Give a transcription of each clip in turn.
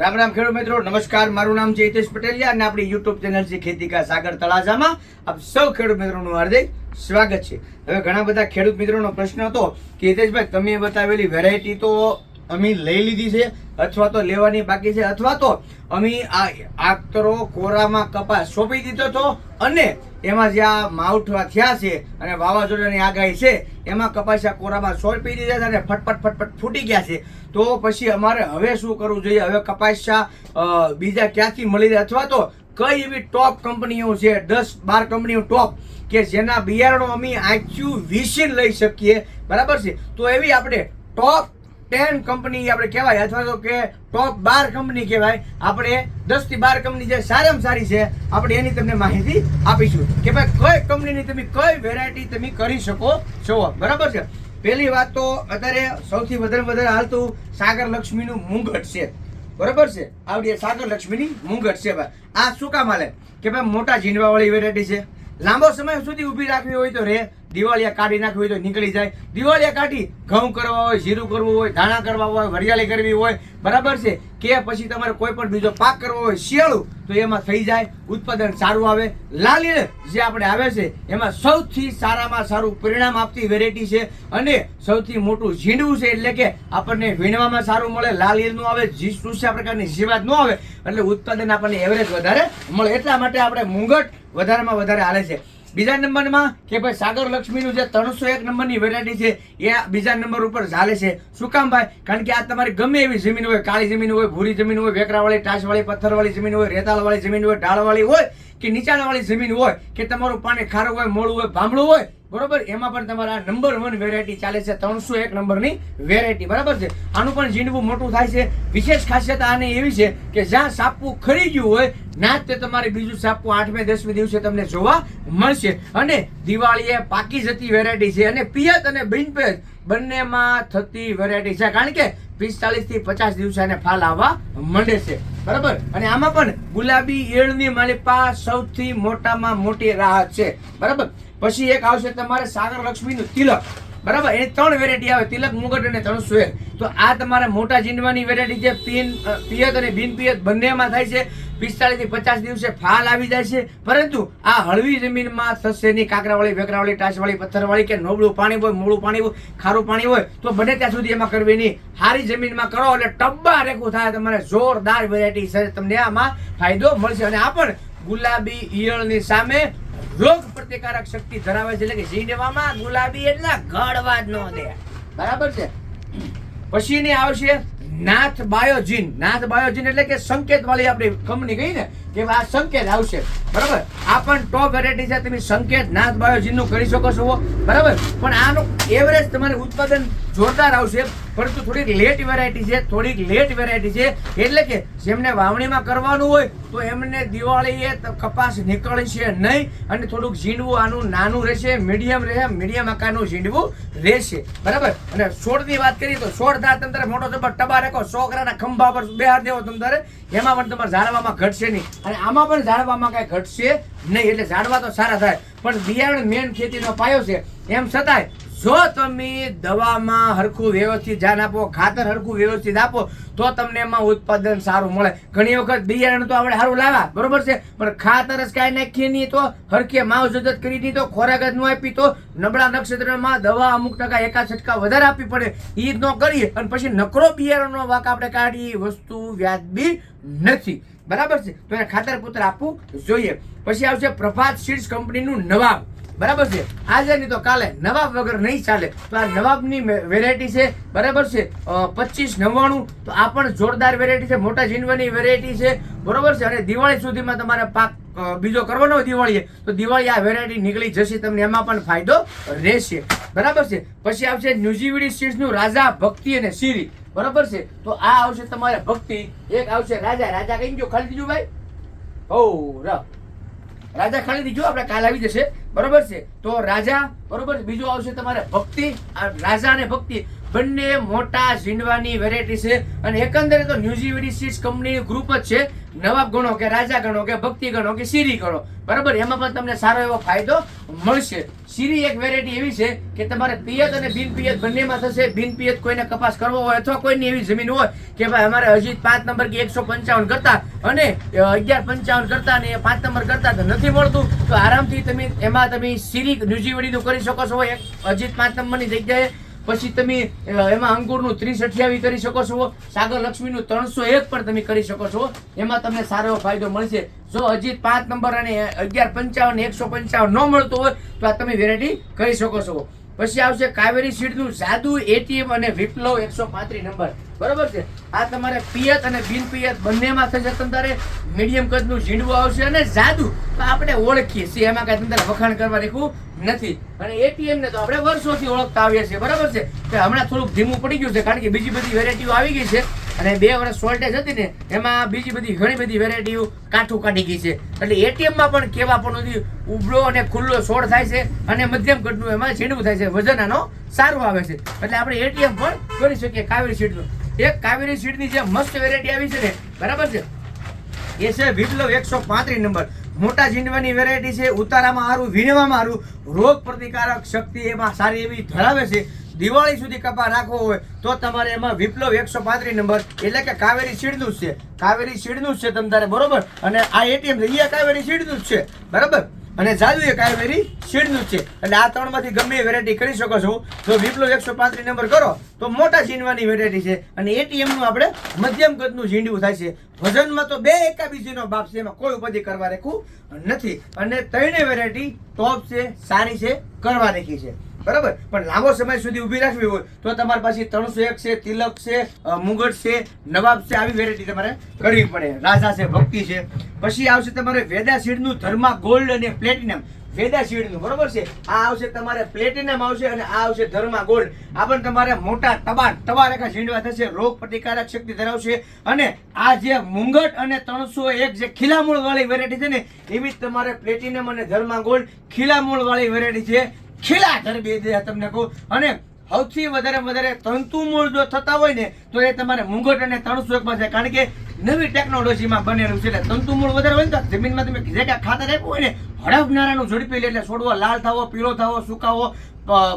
રામ રામ ખેડૂત મિત્રો, નમસ્કાર. મારું નામ છે હિતેશ પટેલિયા અને આપણી યુટ્યુબ ચેનલ છે ખેતી કા સાગર તળાજામાં આપ સૌ ખેડૂત મિત્રોનું હાર્દિક સ્વાગત છે. હવે ઘણા બધા ખેડૂત મિત્રોનો પ્રશ્ન હતો કે હિતેશભાઈ, તમે બતાવેલી વેરાયટી તો અમે લઈ લીધી છે, અથવા તો લેવાની બાકી છે, અથવા તો અમે આ આકરો કોરામાં કપાસ સોંપી દીધો હતો અને એમાં જે આ માવઠવા થયા છે અને વાવાઝોડાની આગાહી છે, એમાં કપાસિયા કોરામાં સોંપી દીધા છે અને ફટફટ ફટફટ ફૂટી ગયા છે. તો પછી અમારે હવે શું કરવું જોઈએ? હવે કપાસિયા બીજા ક્યાંથી મળી રહે? અથવા તો કઈ એવી ટોપ કંપનીઓ છે, દસ બાર કંપનીઓ ટોપ કે જેના બિયારણો અમે આઈક્યુ વિશીન લઈ શકીએ? બરાબર છે? તો એવી આપણે ટોપ ટેન કંપની આપણે કહેવાય, અથવા તો કે ટોપ બાર કંપની કહેવાય. આપણે દસથી બાર કંપની જે સારામાં સારી છે, આપણે એની તમને માહિતી આપીશું. કે ભાઈ, કઈ કંપનીની તમે કઈ વેરાયટી તમે કરી શકો છો? બરાબર છે? પહેલી વાત તો અત્યારે સૌથી વધારે વધારે હાલતું સાગર લક્ષ્મીનું મુંગટ છે. બરાબર છે? આવડી સાગર લક્ષ્મીની મુંગટ છે ભાઈ. આ શું કામ હાલે? કે ભાઈ, મોટા ઝીંડવાવાળી વેરાયટી છે. લાંબો સમય સુધી ઊભી રાખવી હોય તો રે દિવાળિયા કાઢી નાખવી હોય તો નીકળી જાય. દિવાળિયા કાઢી ઘઉં કરવા હોય, જીરું કરવું હોય, ધાણા કરવા હોય, વરિયાળી કરવી હોય, બરાબર છે? કે પછી તમારે કોઈ પણ બીજો પાક કરવો હોય, શિયાળું, તો એમાં થઈ જાય, ઉત્પાદન સારું આવે. લાલી જે આપણે આવે છે, એમાં સૌથી સારામાં સારું પરિણામ આપતી વેરાયટી છે અને સૌથી મોટું ઝીંડવું છે એટલે કે આપણને વીણવામાં સારું મળે લાલ ઈલનું આવે, જી ચૂસ્યા પ્રકારની જીવાત ન આવે, એટલે ઉત્પાદન આપણને એવરેજ વધારે મળે. એટલા માટે આપણે મુંગટ વધારેમાં વધારે હાલે છે. બીજા નંબરમાં કે ભાઈ સાગર લક્ષ્મીનું જે ત્રણસો એક નંબરની વેરાયટી છે, એ બીજા નંબર ઉપર ચાલે છે. શું કામ ભાઈ? કારણ કે આ તમારી ગમે એવી જમીન હોય, કાળી જમીન હોય, ભૂરી જમીન હોય, વેકરાવાળી, ટાસવાળી, પથ્થરવાળી જમીન હોય, રેતાળવાળી જમીન હોય, ઢાળવાળી હોય કે નીચાણવાળી જમીન હોય, કે તમારું પાણી ખારું હોય મોળું હોય, ભાંભળું હોય, બરોબર? એમાં પણ તમારા નંબર વન વેરાયટી ચાલે છે, ત્રણસો એક નંબરની વેરાયટી બરાબર છે? આનું પણ જીંડવું મોટું થાય છે. વિશેષ ખાસિયત આને એવી છે કે જ્યાં સાપવું ખરી ગયું હોય ના તે તમારે બીજું સાપવું આઠમે દસમે દિવસે તમને જોવા મળશે. અને દિવાળીએ પાકી જતી વેરાયટી છે અને પિયત અને બિનપિયત બંનેમાં થતી વેરાયટી છે. કારણ કે પિસ્તાલીસથી પચાસ દિવસે આને ફાલ આવવા માંડે છે. બરાબર? અને આમાં પણ ગુલાબી ઈયળની માલિપા સૌથી મોટામાં મોટી રાહત છે. બરાબર? પછી એક આવશે તમારે સાગર લક્ષ્મીનું તિલક. બરાબર? એની ત્રણ વેરાયટી આવે, તિલક, મુગટ અને ત્રણ એક તો આ તમારે મોટા જીંડવાની વેરાયટી છે. પિન પિયત અને બિન પિયત બંનેમાં થાય છે. પિસ્તાલીસથી પચાસ દિવસે ફાલ આવી જાય છે. પરંતુ આ હળવી જમીનમાં થશે નહીં. કાંકરાવાળી, વેકરાવાળી, ટાસવાળી, પથ્થરવાળી કે નોબળું પાણી હોય મોળું પાણી હોય, ખારું પાણી હોય, તો બને ત્યાં સુધી એમાં કરવી નહીં. સારી જમીનમાં કરો એટલે ટબ્બા રેખું થાય. તમારે જોરદાર વેરાયટી છે. તમને આમાં ફાયદો મળશે. અને આ પણ ગુલાબી, ઈયળની સામે રોગ પ્રતિકારક શક્તિ ધરાવે છે એટલે કે ઝીંડવામાં ગુલાબી એટલે ગળવા જ ન દે. બરાબર છે? પછીની આવશે નાથ બાયોજીન. નાથ બાયોજીન એટલે કે સંકેત વાળી આપણી કંપની કહી ને? કે આ સંકેત આવશે. બરાબર? આ પણ ટોપ વેરાયટી છે. તમે સંકેત, નાથ બાયોજીનનું કરી શકો છો. બરાબર? પણ આનું એવરેજ તમારે ઉત્પાદન જોરદાર આવશે. પરંતુ થોડીક લેટ વેરાયટી છે, થોડીક લેટ વેરાયટી છે. એટલે કે જેમને વાવણીમાં કરવાનું હોય, તો એમને દિવાળીએ કપાસ નીકળશે નહીં અને થોડુંક ઝીંડવું આનું નાનું રહેશે મીડિયમ રહે મીડિયમ આકારનું ઝીંડવું રહેશે. બરાબર? અને છોડની વાત કરીએ તો છોડ થાય તમે મોટો જબર ટબા રાખો, સો ખંભા પર બેહાર દેવો તમારે એમાં પણ તમારે ઝાડવામાં ઘટશે નહીં. અને આમાં પણ ઝાડવામાં કાંઈ ઘટશે નહીં. એટલે ઝાડવા તો સારા થાય, પણ બિયારણ મેન ખેતીનો પાયો છે. એમ છતાંય જો તમે દવામાં હરખું વ્યવસ્થિત ધ્યાન આપો, ખાતર હરખું વ્યવસ્થિત આપો, તો તમને એમાં ઉત્પાદન સારું મળે. ઘણી વખત બિયારણ તો આપણે સારું લાવ્યા બરોબર છે? પણ ખાતર જ કાંઈ નાખીએ નહીં તો, હરખે માવ જજત કરી તો, ખોરાક જ ન આપી તો, નબળા નક્ષત્રમાં દવા અમુક ટકા એકા છટકા વધારે આપવી પડે. એ જ ન કરીએ, અને પછી નકરો બિયારણનો વાક આપણે કાઢીએ વસ્તુ વ્યાજબી નથી. બરાબર છે? તો એને ખાતર પુત્ર આપવું જોઈએ. પછી આવશે પ્રભાત સીડ્સ કંપનીનું નવાબ. બરાબર છે? આજે નહીં તો કાલે નવાબ વગર નહીં ચાલે. તો આ નવાબની વેરાયટી છે, બરાબર છે? પચીસ નવ્વાણું, તો આ પણ જોરદાર વેરાયટી છે, મોટા જીનવાની વેરાયટી છે, બરોબર છે? અને દિવાળી સુધીમાં તમારે પાક બીજો કરવાનો હોય દિવાળીએ, તો દિવાળી આ વેરાયટી નીકળી જશે, તમને એમાં પણ ફાયદો રહેશે. બરાબર છે? પછી આવશે ન્યુઝીવીડી સીડ્સનું રાજા, ભક્તિ અને સિરી બરાબર છે? તો આ આવશે તમારે ભક્તિ, એક આવશે રાજા. રાજા કઈ ગયો ખાલી દીધું ભાઈ. ઓ ર. રાજા ખાલી દીધું, આપણે કાલ આવી જશે. બરોબર છે? તો રાજા, બરોબર, બીજો આવશે તમારે ભક્તિ રાજા અને ભક્તિ. બંને મોટા ઝીંડવાની વેરાયટી છે અને એકંદરે તો ન્યુઝીવીડી સીડ્સ કંપની ગ્રુપ જ છે. નવાબ ગણો કે રાજા ગણો કે ભક્તિ ગણો કે સીરી ગણો. બરાબર? એમાં પણ તમને સારો એવો ફાયદો મળશે. સીરી એક વેરાયટી એવી છે કે તમારે પિયત અને બિન પિયત બંનેમાં થશે. બિન પિયત કોઈને કપાસ કરવો હોય અથવા કોઈની એવી જમીન હોય કે ભાઈ અમારે હજી પાંચ નંબર કે એકસો પંચાવન કરતા અને અગિયાર પંચાવન કરતા અને પાંચ નંબર કરતા તો નથી મળતું, તો આરામથી તમે એમાં તમે સીરી ન્યુજીવડીનું કરી શકો છો. એક અજીત પાંચ નંબરની જગ્યાએ પછી તમે એમાં અંકુરનું ત્રીસ અઠ્યાવીસ કરી શકો છો, સાગર લક્ષ્મીનું ત્રણસો એક પણ તમે કરી શકો છો. એમાં તમને સારો ફાયદો મળશે. જો હજી પાંચ નંબર અને અગિયાર પંચાવન, એકસો પંચાવન ન મળતો હોય, તો આ તમે વેરાયટી કરી શકો છો. પછી આવશે કાવેરી સીડનું જાદુ એટીએમ અને વિપ્લવ એકસો પાંત્રીસ નંબર. બરોબર છે? આ તમારે પિયત અને બિન પિયત બંનેમાં થશે તમારે મીડિયમ કદનું ઝીંડવું આવશે અને જાદુ. તો આપણે ઓળખીએ છીએ. એમાં કાંઈ તમારે વખાણ કરવા રેખું નથી. અને એટીએમ ને તો આપણે વર્ષોથી ઓળખતા આવીએ છીએ. બરાબર છે? કે હમણાં થોડુંક ધીમું પડી ગયું છે, કારણ કે બીજી બધી વેરાયટીઓ આવી ગઈ છે. અને બે વર્ષ શોર્ટેજ હતી ને, એમાં બીજી બધી ઘણી બધી વેરાયટીઓ કાઠું કાઢી ગઈ છે. એટલે એટીએમમાં પણ કેવા પણ નથી ઉભરો અને ખુલ્લો છોડ થાય છે અને મધ્યમ કદનું એમાં ઝીણવું થાય છે. વજન આનો સારું આવે છે. એટલે આપણે એટીએમ પણ કરી શકીએ. કાવેરી સીટનું એક કાવેરી સીડની જે મસ્ત વેરાયટી આવી છે ને, બરાબર છે? એ છે વિપ્લવ એકસો પાંત્રીસ નંબર. મોટા જીંડવાની વેરાયટી છે, ઉતારામાં સારું વીણવામાં સારું રોગ પ્રતિકારક શક્તિ એમાં સારી એવી ધરાવે છે. દિવાળી સુધી કપા રાખવો હોય તો તમારે એમાં વિપ્લવ એકસો પાંત્રીસ નંબર, એટલે કે કાવેરી સીડનું જ છે. કાવેરી સીડનું જ છે તમ તારે, બરોબર? અને આ એટીએમ લઈએ કાવેરી સીડનું જ છે. બરાબર? અને જાદુ એ કાવેરી શીડનું છે. એટલે આ ત્રણમાંથી ગમે એ વેરાયટી કરી શકો છો. જો વિપ્લવ એકસો પાંત્રીસ નંબર કરો, તો મોટા ઝીંડવાની વેરાયટી છે. અને એટીએમનું આપણે મધ્યમ કદનું ઝીંડવું થાય છે. વજનમાં તો બે એકા બીજીનો બાપ છે, એમાં કોઈ ઉપાધિ કરવા રાખવું નથી. અને ત્રણેય વેરાયટી ટોપ છે, સારી છે, કરવા રાખી છે. બરાબર? પણ લાંબો સમય સુધી ઊભી રાખવી હોય તો તમારી પાસે ત્રણસો એક છે, તિલક છે મુગટ છે, નવાબ છે, આવી વેરાયટી તમારે કરવી પડે. રાજા છે, ભક્તિ છે. પછી આવશે તમારે વેદા ધર્મા ગોલ્ડ અને પ્લેટિનમ વેદા બરોબર છે? આ આવશે તમારે પ્લેટિનમ આવશે અને આ આવશે ધર્મા ગોલ્ડ આ પણ તમારે મોટા તબાટ તબા રેખા છીંડવા થશે, રોગ પ્રતિકારક શક્તિ ધરાવશે. અને આ જે મુંગટ અને ત્રણસો એક જે ખીલામૂળ વાળી વેરાયટી છે ને, એવી જ તમારે પ્લેટિનમ અને ધર્મા ગોલ્ડ ખીલામૂળ વાળી વેરાયટી છે. ખીલા ધરબી દે તમને કહું. અને સૌથી વધારે વધારે તંતુમૂળ જો થતા હોય ને, તો એ તમારે મુંગટ અને ત્રણસો એકમાં છે કારણ કે નવી ટેકનોલોજીમાં બનેલું છે એટલે તંતુમૂળ વધારે હોય ને તો જમીનમાં તમે જે કાંઈ ખાતર આપ્યું હોય ને, હડપનારાનું ઝડપી લે એટલે છોડવો, લાલ થવો, પીળો થવો, સુકાવો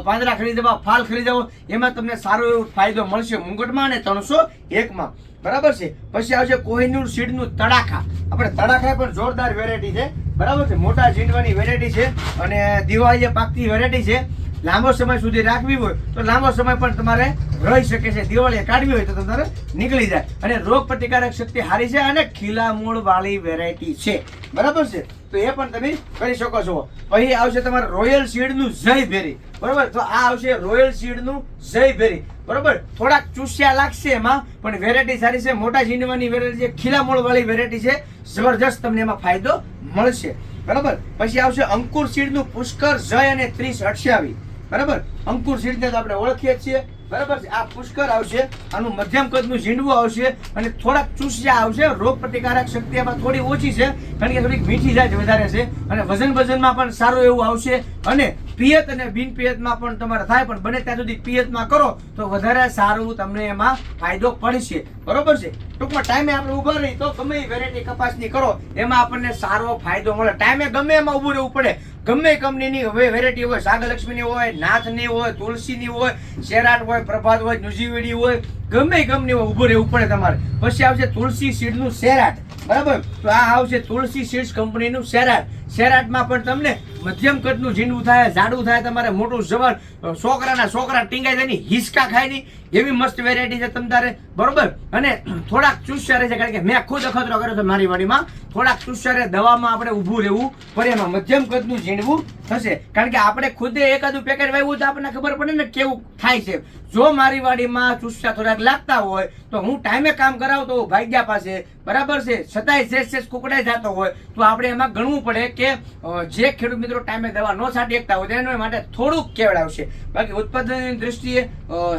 પાંદડા ખરી જવા ફાલ ખરી જવો એમાં તમને સારો એવો ફાયદો મળશે મુંગટમાં અને ત્રણસો એકમાં. બરાબર છે? પછી આવશે કોહિનૂર સીડનું તડાખા. આપણે તડાખા પણ જોરદાર વેરાયટી છે. બરાબર છે? મોટા ઝીંડવાની વેરાયટી છે અને દિવાળીએ પાકતી વેરાયટી છે. લાંબો સમય સુધી રાખવી હોય તો લાંબો સમય પણ તમારે રહી શકે છે. દિવાળીએ કાઢવી હોય તો તમારે નીકળી જાય. અને રોગ પ્રતિકારક શક્તિ હારી છે અને ખીલા મૂળ વાળી વેરાયટી છે. બરાબર છે? તો એ પણ તમે કરી શકો છો. પછી આવશે તમારે રોયલ સીડનું જય ભેરી બરાબર? તો આ આવશે રોયલ સીડનું જય ભેરી બરોબર? થોડાક ચૂસ્યા લાગશે એમાં, પણ વેરાયટી સારી છે. મોટા ઝીંડવાની વેરાયટી છે. ખીલા મૂળ વાળી વેરાયટી છે. જબરજસ્ત તમને એમાં ફાયદો મળશે. બરાબર? પછી આવશે અંકુર સીડનું પુષ્કર જય અને ત્રીસ અઠ્યાવી. બરાબર? અંકુર સીડને તો આપણે ઓળખીએ છીએ. બરાબર? છે આ પુષ્કર આવશે. આનું મધ્યમ કદનું ઝીંડવું આવશે અને થોડાક ચૂસ્યા આવશે. રોગ પ્રતિકારક શક્તિ એમાં થોડી ઓછી છે. કારણ કે થોડીક મીઠી જાત વધારે છે. અને વજન વજનમાં પણ સારું એવું આવશે. અને પિયત અને બિન પિયતમાં પણ તમારે થાય, પણ બને ત્યાં સુધી પિયતમાં કરો તો વધારે સારું તમને એમાં ફાયદો પડશે. બરોબર છે? ટૂંકમાં ટાઈમે આપણે ઊભા રહી તો ગમે એ વેરાયટી કપાસની કરો, એમાં આપણને સારો ફાયદો મળે. ટાઈમે ગમે એમાં ઊભું રહેવું પડે. ગમે કંપનીની હવે વેરાયટી હોય, સાગરલક્ષ્મીની હોય, નાથની હોય, તુલસીની હોય, શેરાટ હોય, પ્રભાત હોય ન્યુઝીવીડી હોય, ગમે કંપની હોય ઊભું રહેવું પડે તમારે. પછી આવશે તુલસી સીડનું શેરાટ. બરાબર? તો આ આવશે તુલસી સીડ્સ કંપનીનું શેરાટ. શેરાટમાં પણ તમને મધ્યમ કદનું ઝીંડવું થાય જાડું થાય, તમારે મોટું જબર છોકરાના છોકરા ટીંગાઈ જાય નહીં હિસકા ખાય નહીં. એવી મસ્ત વેરાયટી છે તમ તારે. બરોબર? અને થોડાક ચુસ્યા રહે છે કારણ કે મેં ખુદ અખતરો કર્યો છે મારી વાડીમાં. થોડાક ચુસ્યા રહે, દવામાં આપણે ઊભું રહેવું પણ એમાં મધ્યમ કદનું ઝીંડવું થશે. કારણ કે આપણે ખુદે એકાદું પેકેટ વાવ્યું તો આપણને ખબર પડે ને કેવું થાય છે. જો મારી વાડીમાં ચુસ્યા થોડાક લાગતા હોય, તો હું ટાઈમે કામ કરાવતો તો ભાગ્યા પાસે. બરાબર છે? છતાંય શેષ શેષ કુકડાઈ જતો હોય, તો આપણે એમાં ગણવું પડે કે અ, જે ખેડૂત મિત્રો ટાઈમે દવા ન છાંટી શકતા હોય તેના માટે થોડુંક કેવડાવશે. બાકી ઉત્પાદનની દ્રષ્ટિએ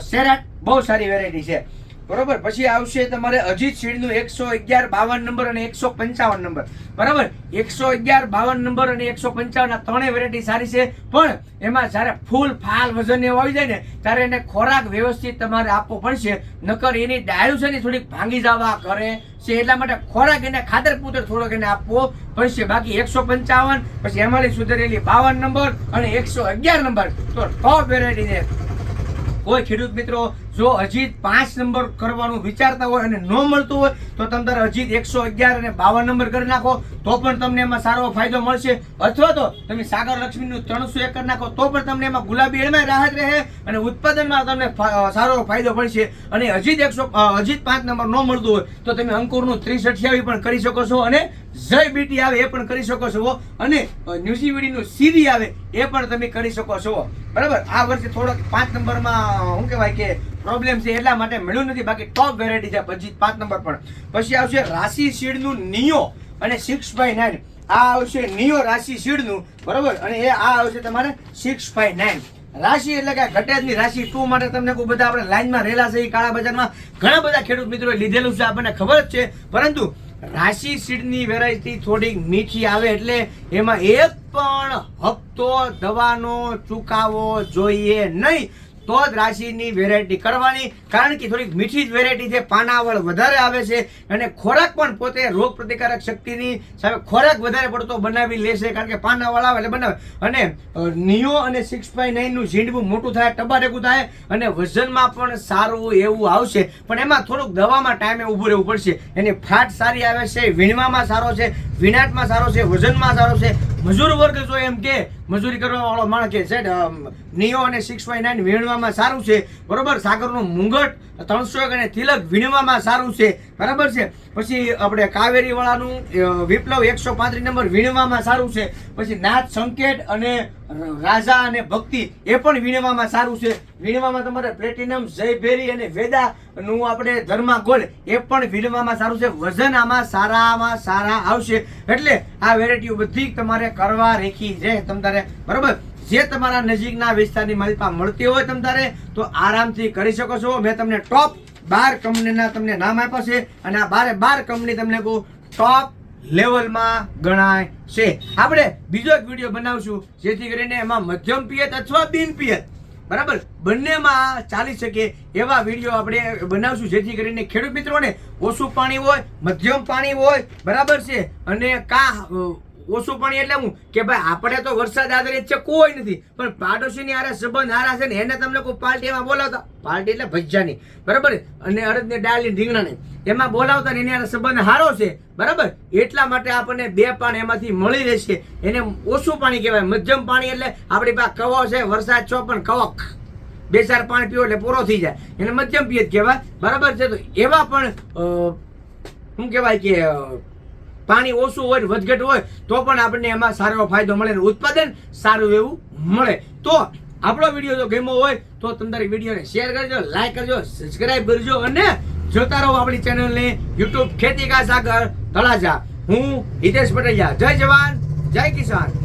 સેરાટ બહુ સારી વેરાયટી છે. બરોબર? પછી આવશે તમારે અજીત સીડનું એકસો અગિયાર બાવન નંબર અને એકસો પંચાવન નંબર. બરાબર? એકસો અગિયાર બાવન નંબર અને એકસો પંચાવન આ ત્રણેય વેરાયટી સારી છે. પણ એમાં જ્યારે ફૂલ ફાલ વજન એવું આવી જાય ને, ત્યારે એને ખોરાક વ્યવસ્થિત તમારે આપવો પડશે. નકર એની ડાળું છે ને થોડીક ભાંગી જવા કરે છે. એટલા માટે ખોરાક એને ખાતર પૂતર થોડોક એને આપવો પડશે. બાકી એકસો પંચાવન, પછી એમાંની સુધરેલી બાવન નંબર અને એકસો અગિયાર નંબર. તો ટોપ વેરાયટી છે. કોઈ ખેડૂત મિત્રો જો અજીત પાંચ નંબર કરવાનું વિચારતા હોય અને ન મળતું હોય, તો તમે તારે અજીત એકસો અગિયાર અને બાવન નંબર કરી નાખો, તો પણ તમને એમાં સારો ફાયદો મળશે. અથવા તો તમે સાગર લક્ષ્મીનું ત્રણસો એક નાખો, તો પણ તમને એમાં ગુલાબી એળમાં રાહત રહે અને ઉત્પાદનમાં તમને સારો ફાયદો મળશે. અને અજીત એકસો અજીત પાંચ નંબર ન મળતું હોય, તો તમે અંકુરનું ત્રીસ અઠ્યાવી પણ કરી શકો છો અને જય બીટી આવે એ પણ કરી શકો છો. અને ન્યુઝીવીડીનું સીરી આવે એ પણ તમે કરી શકો છો. બરાબર? આ વર્ષે થોડોક પાંચ નંબરમાં શું કહેવાય કે પ્રોબ્લેમ છે એટલા માટે મળ્યું નથી. બાકી ટોપ વેરાયટી છે પછી પાંચ નંબર પણ. પછી આવશે રાશિ શીડનું નિયો અને સિક્સ બાય નાઇન. આ આવશે નિયો રાશિ શીડનું બરાબર? અને એ આ આવશે તમારે સિક્સ બાય નાઇન. રાશિ એટલે કે ઘટે જ નહીં. રાશિ ટુ માટે તમને કોઈ બધા આપણે લાઈનમાં રહેલા છે. કાળા બજારમાં ઘણા બધા ખેડૂત મિત્રોએ લીધેલું છે. આપણને ખબર જ છે. પરંતુ રાશિ સીડની વેરાયટી થોડીક મીઠી આવે એટલે એમાં એક પણ હપ્તો દવાનો ચૂકાવો જોઈએ નહીં. તો જ રાશિની વેરાયટી કરવાની. કારણ કે થોડીક મીઠી જ વેરાયટી છે. પાનાવળ વધારે આવે છે અને ખોરાક પણ પોતે રોગ પ્રતિકારક શક્તિની સામે ખોરાક વધારે પડતો બનાવી લેશે. કારણ કે પાનાવળ આવે એટલે બનાવે. અને નિયો અને સિક્સ બાય નાઇનનું ઝીંડવું મોટું થાય ટબારેકું થાય અને વજનમાં પણ સારું એવું આવશે. પણ એમાં થોડુંક દવામાં ટાઈમે ઊભું રહેવું પડશે. એની ફાટ સારી આવે છે, વીણવામાં સારો છે વિનાટમાં સારો છે, વજનમાં સારો છે. મજૂર વર્ગ જો એમ કે મજૂરી કરવાવાળો માણસ છે નિયો અને સિક્સ બાય નાઇન વીણવામાં સારું છે. બરોબર? સાગરનું મુંગટ, ત્રણસો એક અને તિલક વીણવામાં સારું છે. બરાબર છે? પછી આપણે કાવેરીવાળાનું વિપ્લવ એકસો પાંત્રીસ નંબર વીણવામાં સારું છે. પછી નાથ સંકેત અને રાજા અને ભક્તિ એ પણ વીણવામાં સારું છે. વીણવામાં તમારે પ્લેટિનમ, જયભેરી અને વેદાનું આપણે ધર્મા ગોલ્ડ એ પણ વીણવામાં સારું છે. વજન આમાં સારામાં સારા આવશે. એટલે આ વેરાયટીઓ બધી તમારે કરવા રેખી છે. તમ તારે બરોબર? જે તમારા નજીકના વિસ્તારની માલિકા મળતી હોય તમ તારે, તો આરામથી કરી શકો છો. મેં તમને ટોપ બાર કંપનીના તમને નામ આપ્યા છે અને આ બારે બાર કંપની તમને કહું ટોપ લેવલમાં ગણાય છે. આપણે બીજો એક વીડિયો બનાવશું, જેથી કરીને એમાં મધ્યમ પિયત અથવા બિન પિયત, બરાબર? બંનેમાં ચાલી શકે એવા વીડિયો આપણે બનાવશું, જેથી કરીને ખેડૂત મિત્રોને ઓછું પાણી હોય, મધ્યમ પાણી હોય, બરાબર છે? અને કા ઓછું પાણી એટલે હું કે ભાઈ આપણે તો વરસાદ આધારિત છે, કોઈ નથી. પણ પાડોશીની આરે સંબંધ હારા છે ને, એને તમને કોઈ પાર્ટીમાં બોલાવતા. પાર્ટી એટલે ભજ્જાની. બરાબર? અને અડદની ડાળની ઢીંગણાની. એમાં બોલાવતા ને એની આરે સંબંધ હારો છે. બરાબર? એટલા માટે આપણને બે પાણી એમાંથી મળી રહેશે. એને ઓછું પાણી કહેવાય. મધ્યમ પાણી એટલે આપણી પાસે કવો છે, વરસાદ છો પણ કવક. બે ચાર પાણી પીવો એટલે પૂરો થઈ જાય. એને મધ્યમ પિયત કહેવાય. બરાબર છે? તો એવા પણ શું કહેવાય કે પાણી ઓછું હોય વધઘટ હોય, તો પણ આપણને એમાં સારો એવો ફાયદો મળે ઉત્પાદન સારું એવું મળે. તો આપણો વીડિયો જો ગમ્યો હોય, તો તમારી વિડીયોને શેર કરજો લાઈક કરજો સબસ્ક્રાઇબ કરજો અને જોતા રહો આપણી ચેનલને યુટ્યુબ ખેતી કા સાગર તળાજા. હું હિતેશ પટેલિયા. જય જવાન, જય કિસાન.